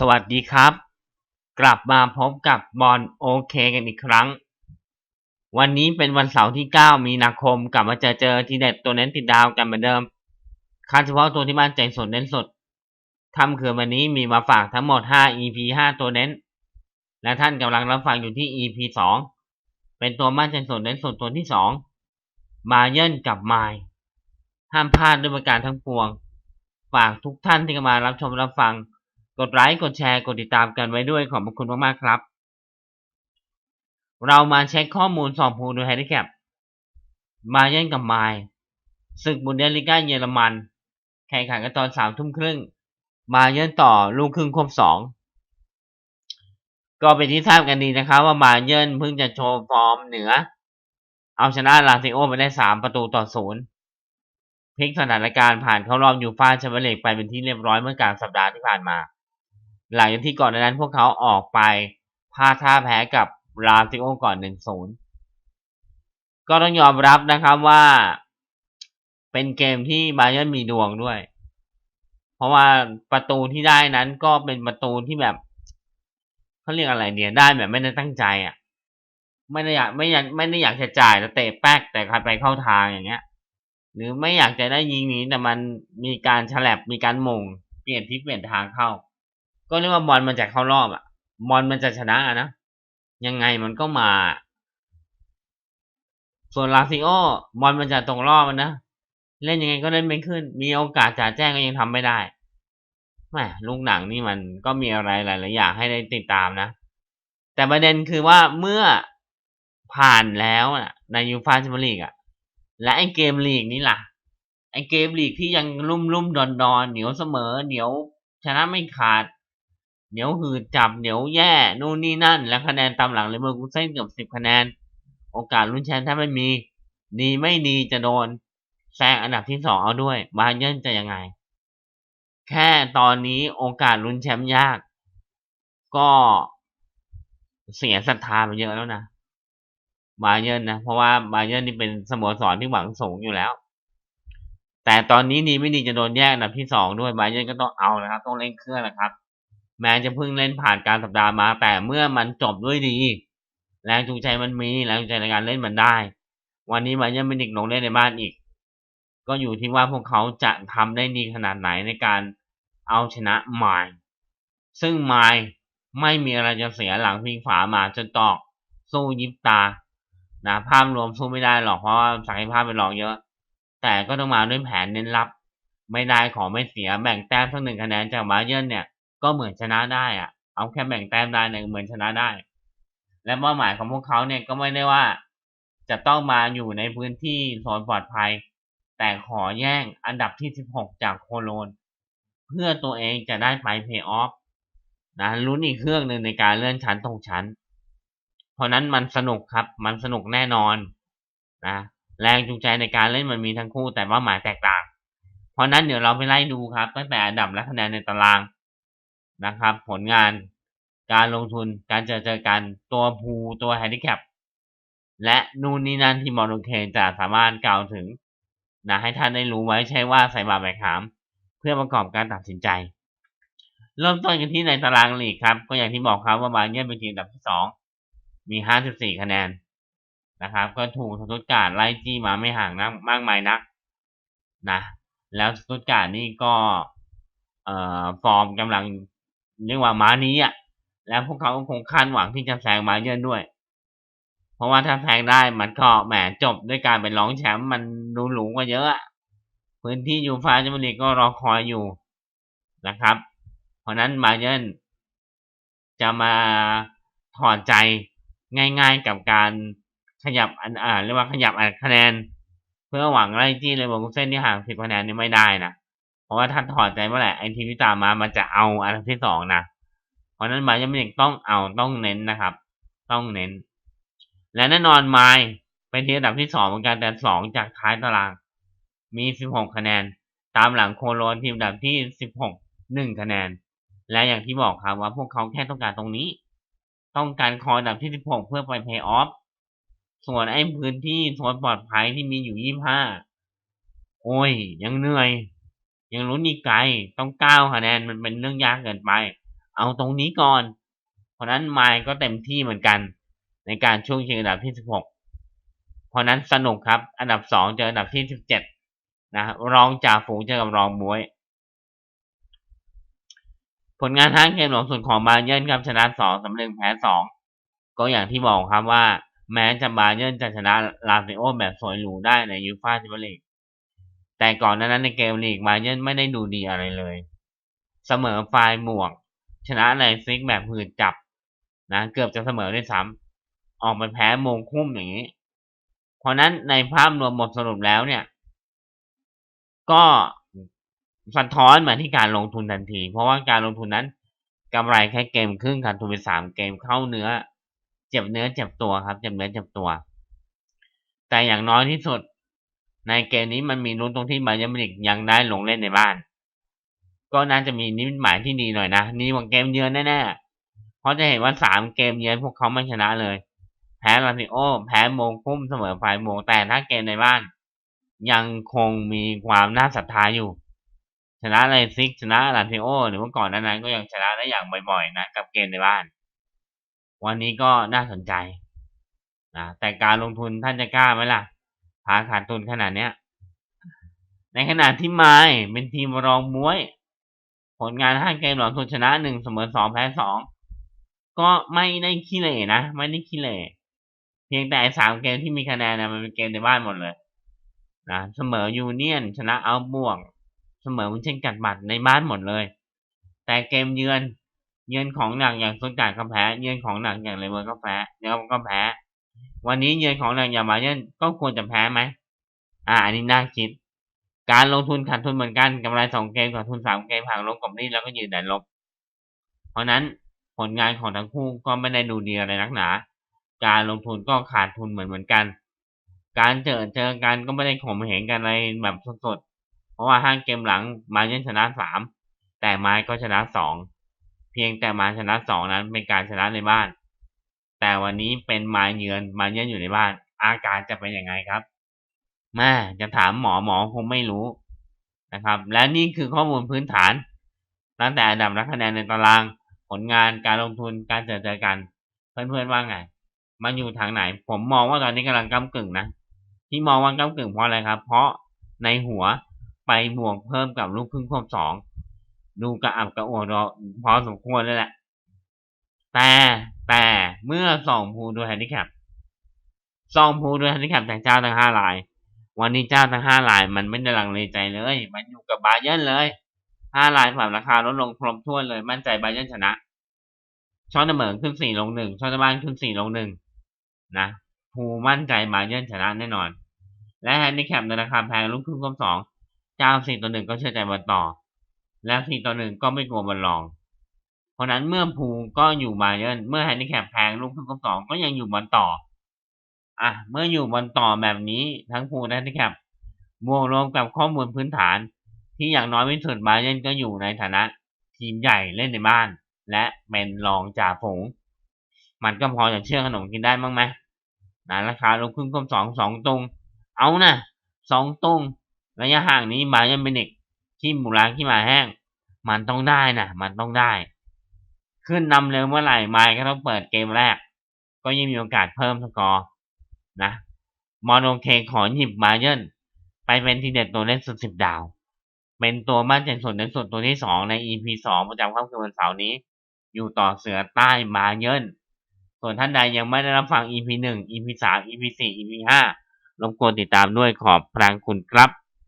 สวัสดีครับ กลับมาพบกับบอลโอเคกันอีกครั้ง วันนี้เป็นวันเสาร์ที่ 9 มีนาคมกลับมาเจอเจอทีเด็ดตัวเน้นติดดาวกันเหมือนเดิมคัดเฉพาะตัวที่บ้านใจสดเน้นสดค่ำคืนวันนี้มีมาฝากทั้งหมด 5 EP 5 ตัวเน้น และท่านกำลังรับฟังอยู่ที่ EP 2 เป็นตัวบ้านใจสดเน้นสดตัวที่ 2 มาเยินกับไมล์ห้ามพลาดด้วยประการทั้งปวง ฝากทุกท่านที่กำลังรับชมรับฟัง กดไลค์กดแชร์กดติดตามกันไว้ด้วยขอบพระคุณมากๆครับ เรามาเช็คข้อมูลสอบพูดยไฮเดแคปมาเย่นกับไมล์ศึกบุนเดลิก้าเยอรมัน แข่งขันกันตอนสามทุ่มครึ่ง มาเย่นต่อลูกครึ่งควบสองก็เป็นที่ทราบกันดีนะครับ ว่ามาเยินเพิ่งจะโชว์ฟอร์มเหนือ เอาชนะลาซิโอไปได้สามประตูต่อศูนย์พลิกสถานการณ์ผ่านเข้ารอบยูฟ่าแชมเปี้ยนลีกไปเป็นที่เรียบร้อยเมื่อกลางสัปดาห์ที่ผ่านมา หลังจากที่ก่อนหน้านั้นพวกเขาออกไปพลาดท่าแพ้กับลาซิโอก่อนหนึ่งศูนย์ก็ต้องยอมรับนะครับว่าเป็นเกมที่บาเยิร์นมีดวงด้วย เพราะว่าประตูที่ได้นั้นก็เป็นประตูที่แบบเขาเรียกอะไรเนี่ยได้แบบไม่ได้ตั้งใจอะ ไม่ได้อยากไม่อยากไม่ได้อยากจะจ่ายแต่เตะแป๊กแต่ใครไปเข้าทางอย่างเงี้ย หรือไม่อยากจะได้ยิงนี้แต่มันมีการฉลับมีการมงเปลี่ยนทิศเปลี่ยนทางเข้า ก็เรียกว่าบอลมันจะเข้ารอบอะ บอลมันจะชนะนะ ยังไงมันก็มา ส่วนลาซิโอบอลมันจะตรงรอบมันนะ เล่นยังไงก็เล่นไม่ขึ้น มีโอกาสจ่าแจ้งก็ยังทำไม่ได้แหมลูกหนังนี่มันก็มีอะไรหลายๆอย่างให้ได้ติดตามนะ แต่ประเด็นคือว่าเมื่อผ่านแล้วนะในยูฟ่าแชมเปี้ยนลีกอะและไอ้เกมลีกนี่ล่ะไอ้เกมลีกที่ยังลุ่มลุ่มดอนดอนเหนียวเสมอเหนียวชนะไม่ขาด เหนียวหืดจับเหนียวแย่นู่นนี่นั่น และคะแนนตามหลังเลยเมื่อกูเส้นเกือบสิบคะแนน โอกาสลุ้นแชมป์ถ้าไม่มีดีไม่ดีจะโดนแซงอันดับที่สองเอาด้วยบาเยิร์นจะยังไง แค่ตอนนี้โอกาสลุ้นแชมป์ยาก ก็เสียศรัทธาไปเยอะแล้วนะบาเยิร์นนะ เพราะว่าบาเยิร์นนี่เป็นสโมสรที่หวังสูงอยู่แล้ว แต่ตอนนี้ดีไม่ดีจะโดนแยกอันดับที่สองด้วยบาเยิร์นก็ต้องเอานะครับ ต้องเล่นเครื่องนะครับ แม้จะเพิ่งเล่นผ่านการสัปดาห์มา แต่เมื่อมันจบด้วยดี แรงจูงใจมันมีแรงจูงใจในการเล่นมันได้ วันนี้บาเยิร์นเป็นอีกลงเล่นในบ้านอีก ก็อยู่ที่ว่าพวกเขาจะทำได้ดีขนาดไหนในการเอาชนะไมล์ซึ่งไมล์ไม่มีอะไรจะเสียหลังพิงฝามาจนตอกสู้ยิบตานะภาพรวมสู้ไม่ได้หรอกเพราะว่าศักยภาพเป็นรองเยอะ แต่ก็ต้องมาด้วยแผนเน้นรับ ไม่ได้ขอไม่เสียแบ่งแต้มสักหนึ่งคะแนนจากบาเยิร์นเนี่ย ก็เหมือนชนะได้อะเอาแค่แบ่งแต้มได้เนี่ยเหมือนชนะได้ และเป้าหมายของพวกเขาเนี่ยก็ไม่ได้ว่า จะต้องมาอยู่ในพื้นที่โซนปลอดภัย แต่ขอแย่งอันดับที่ 16 จากโคโลน เพื่อตัวเองจะได้ไปเพย์ออฟนะลุ้นอีกเครื่องหนึ่งในการเลื่อนชั้นตรงชั้น เพราะนั้นมันสนุกครับ มันสนุกแน่นอนนะแรงจูงใจในการเล่นมันมีทั้งคู่แต่ว่าหมายแตกต่าง เพราะนั้นเดี๋ยวเราไปไล่ดูครับ ตั้งแต่อันดับและคะแนนในตาราง นะครับ ผลงานการลงทุนการเจอเจอกันตัวภูตัวแฮนดิแคปและนู่นนี่นั่นที่มอร์เคนจะสามารถกล่าวถึงนะให้ท่านได้รู้ไว้ใช่ว่าใส่บาแบกหาม เพื่อประกอบการตัดสินใจ เริ่มต้นกันที่ในตารางลีกครับ ก็อย่างที่บอกครับว่าบาเยิร์นเป็นทีมอันดับที่สองมีห้าสิบสี่คะแนนนะครับ ก็ถูกสตุตการ์ดไล่จี้มาไม่ห่างนักมากมายนักนะแล้วสตุตการ์ดนี่ก็เอ่อฟอร์มกำลัง เรียกว่าม้านี้อะ แล้วพวกเขาก็คงคาดหวังที่จะแซงบาเยิร์นด้วย เพราะว่าถ้าแซงได้มันก็แหมจบด้วยการเป็นรองแชมป์มันดูหรูกว่าเยอะพื้นที่ยูฟาแชมเปี้ยนลีกก็รอคอยอยู่นะครับ เพราะนั้นบาเยนจะมาถอดใจง่ายๆกับการขยับอันอ่าเรียกว่าขยับอันคะแนน เพื่อหวังไล่จี้เลยบอกเส้นที่ห่างสิบคะแนนนี่ไม่ได้นะ เพราะว่าถ้าถอดใจเมื่อไหร่ไอทีมที่ตามมามันจะเอาอันดับที่สองนะ เพราะนั้นบาเยิร์นเต้องเอาต้องเน้นนะครับ ต้องเน้น และแน่นอนไมล์เป็นทีมอันดับที่สองเหมือนกันแต่สองจากท้ายตาราง มีสิบหกคะแนน ตามหลังโคโลนทีมอันดับที่สิบหกหนึ่งคะแนน และอย่างที่บอกครับว่าพวกเขาแค่ต้องการตรงนี้ ต้องการคอยอันดับที่สิบหกเพื่อไปเพย์ออฟส่วนไอ้พื้นที่โซนปลอดภัยที่มีอยู่ยี่ห้าโอ้ย ยังเหนื่อย ยังลุ้นอีกไกลต้องเก้าคะแนนมันเป็นเรื่องยากเกินไป เอาตรงนี้ก่อน เพราะนั้นไมล์ก็เต็มที่เหมือนกัน ในการช่วงชิงอันดับที่ 16 เพราะนั้นสนุกครับ อันดับ 2 เจออันดับที่ 17 นะรองจ่าฝูงเจอกับรองบวย ผลงานทั้งเกมหลงสุดของบาเยิร์นครับชนะ2สำเร็จแพ้2 ก็อย่างที่บอกครับว่า แม้จะบาเยิร์นจะชนะลาซิโอแบบสวยหรูได้ในยูฟ่าแชมเปี้ยนลีก แต่ก่อนนั้นในเกมลีกบาเยิร์นไม่ได้ดูดีอะไรเลย เสมอไฟล์หมวก ชนะไลซิกแบบหืดจับนะเกือบจะเสมอด้วยซ้ำออกไปแพ้โมงคุ้มอย่างนี้ เพราะนั้นในภาพรวมบทสรุปแล้วเนี่ย ก็สะท้อนมาที่การลงทุนทันที เพราะว่าการลงทุนนั้นกำไรแค่เกมครึ่งขาดทุนไปสามเกมเข้าเนื้อ เจ็บเนื้อเจ็บตัวครับ เจ็บเนื้อเจ็บตัว แต่อย่างน้อยที่สุด ในเกมนี้มันมีลุ้นตรงที่บายร์นมินิกยังได้ลงเล่นในบ้าน ก็น่าจะมีนิมิตหมายที่ดีหน่อยนะ นี่ว่าเกมเยือนแน่ๆ เพราะจะเห็นว่าสามเกมเยือนพวกเขาไม่ชนะเลย แพ้ลาซิโอ แพ้โมงคุ้มเสมอฝ่ายโมงแต่ถ้าเกมในบ้าน ยังคงมีความน่าศรัทธาอยู่ ชนะไลซิกชนะลาซิโอ หรือว่าก่อนนั้นก็ยังชนะได้อย่างบ่อยๆ นะกับเกมในบ้าน วันนี้ก็น่าสนใจนะแต่การลงทุนท่านจะกล้าไหมล่ะ พาขาดทุนขนาดเนี้ย ในขณะที่ไม้เป็นทีมรองมวย ผลงานห้าเกมหลังสุดชนะหนึ่งเสมอสองแพ้สองก็ไม่ได้ขี้เหร่นะ ไม่ได้ขี้เหร่เพียงแต่สามเกมที่มีคะแนนนะมันเป็นเกมในบ้านหมดเลยนะเสมอยูเนียน ชนะเอาบวกเสมอวุ้นเช่นกัดบัตรในบ้านหมดเลย แต่เกมเยือน เยือนของหนักอย่างสุดการก็แพ้ เยือนของหนักอย่างเลเวอร์ก็แพ้เนื้อก็แพ้ วันนี้เยือนของหนักอย่างมาเยือนก็ควรจะแพ้ไหม อ่า อันนี้น่าคิด การลงทุนขาดทุนเหมือนกันกำไรสองเกมขาดทุนสามเกมห่างลบกับนี่แล้วก็ยืนแดนลบ เพราะนั้นผลงานของทั้งคู่ก็ไม่ได้ดูดีอะไรนักหนา การลงทุนก็ขาดทุนเหมือนเหมือนกัน การเจอเจอกันก็ไม่ได้ข่มเหงกันอะไรแบบสดๆ เพราะว่าห้างเกมหลังมาเยือนชนะสามแต่ไม้ก็ชนะสองเพียงแต่มาชนะสองนั้นเป็นการชนะในบ้าน แต่วันนี้เป็นมาเยือนมาเยือนอยู่ในบ้าน อาการจะเป็นยังไงครับแม่จะถามหมอหมอคงไม่รู้นะครับ และนี่คือข้อมูลพื้นฐาน ตั้งแต่อันดับนักคะแนนในตาราง ผลงานการลงทุนการเจอเจอกัน เพื่อนๆว่าไง มันอยู่ทางไหน ผมมองว่าตอนนี้กำลังก้ากึ่งนะที่มองว่าก้ากึ่งเพราะอะไรครับ เพราะในหัวไปบวกเพิ่มกับลูกครึ่งควบสองดูกระอับกระอ่วนพอสมควรเลยแหละ แต่แต่ เมื่อสองภูดูแฮนดิแคปสองภูดูแฮนดิแคปแต่เจ้าทั้งห้าลาย วันนี้เจ้าทั้งห้าลาย มันไม่ได้ลังเลใจเลย มันอยู่กับบาเยร์นเลยห้าลายปรับราคาลดลงครบถ้วนเลย มั่นใจบาเยร์นชนะช้อนเสมอขึ้นสี่ลงหนึ่งช้อนบ้านขึ้นสี่ลงหนึ่งนะภูมั่นใจบาเยร์นชนะแน่นอน และแฮนดิแคปในราคาแพงลูกครึ่งครบสองเจ้าสี่ต่อหนึ่งก็เชื่อใจบอลต่อ และสี่ต่อหนึ่งก็ไม่กลัวบอลรอง เพราะนั้นเมื่อภูก็อยู่บาเยร์นเมื่อแฮนดิแคปแพงลูกครึ่งครบสองก็ยังอยู่บอลต่อ อะ เมื่ออยู่บอลต่อแบบนี้ทั้งภูและแฮนดิแคปบวกรวมกับข้อมูลพื้นฐาน ที่อย่างน้อยไม่สุดบาเยร์นก็อยู่ในฐานะ ทีมใหญ่เล่นในบ้าน และเป็นรองจ่าฝูงมันก็พอจะเชื่อขนมกินได้บ้างไหมนะราคาลงครึ่งครบสองสองตรง เอานะสองตรงระยะห่างนี้บาเยร์นเป็นเด็กที่มูลาที่มาแห้ง มันต้องได้นะมันต้องได้ ขึ้นนำเร็วเมื่อไหร่ไมค์ก็ต้องเปิดเกมแรก ก็ยิ่งมีโอกาสเพิ่มสกอร์นะมอนโอเคขอหยิบบาเยนไปเป็นทีเด็ดตัวเล่นสุดสิบดาว เป็นตัวมั่นใจสุดในสุดตัวที่สองใน EP สองประจำค่ำคืนวันเสาร์นี้ อยู่ต่อเสือใต้บาเยนส่วนท่านใดยังไม่ได้รับฟัง EP หนึ่ง EP สาม EP สี่ EP ห้ารบกวนติดตามด้วยขอบพระคุณครับ